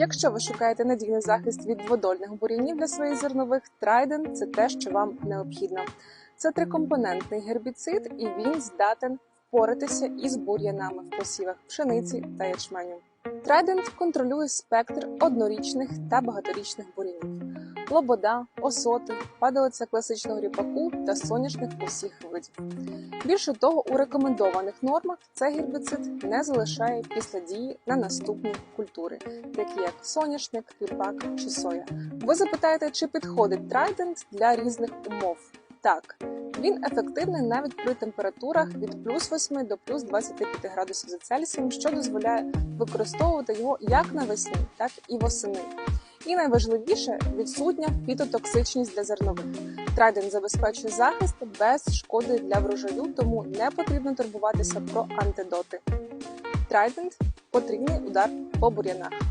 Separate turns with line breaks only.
Якщо ви шукаєте надійний захист від дводольних бур'янів для своїх зернових, Trident – це те, що вам необхідно. Це трикомпонентний гербіцид, і він здатен впоратися із бур'янами в посівах пшениці та ячменю. Trident контролює спектр однорічних та багаторічних бур'янів, лобода, осоти, падалиця класичного ріпаку та соняшник усіх видів. Більше того, у рекомендованих нормах цей гербіцид не залишає після дії на наступні культури, такі як соняшник, ріпак чи соя. Ви запитаєте, чи підходить Trident для різних умов? Так, він ефективний навіть при температурах від плюс 8 до плюс 25 градусів за Цельсієм, що дозволяє використовувати його як навесні, так і восени. І найважливіше відсутня фітотоксичність для зернових. Трайден забезпечує захист без шкоди для врожаю, тому не потрібно турбуватися про антидоти. Трайдент потрібний удар по бур'янах.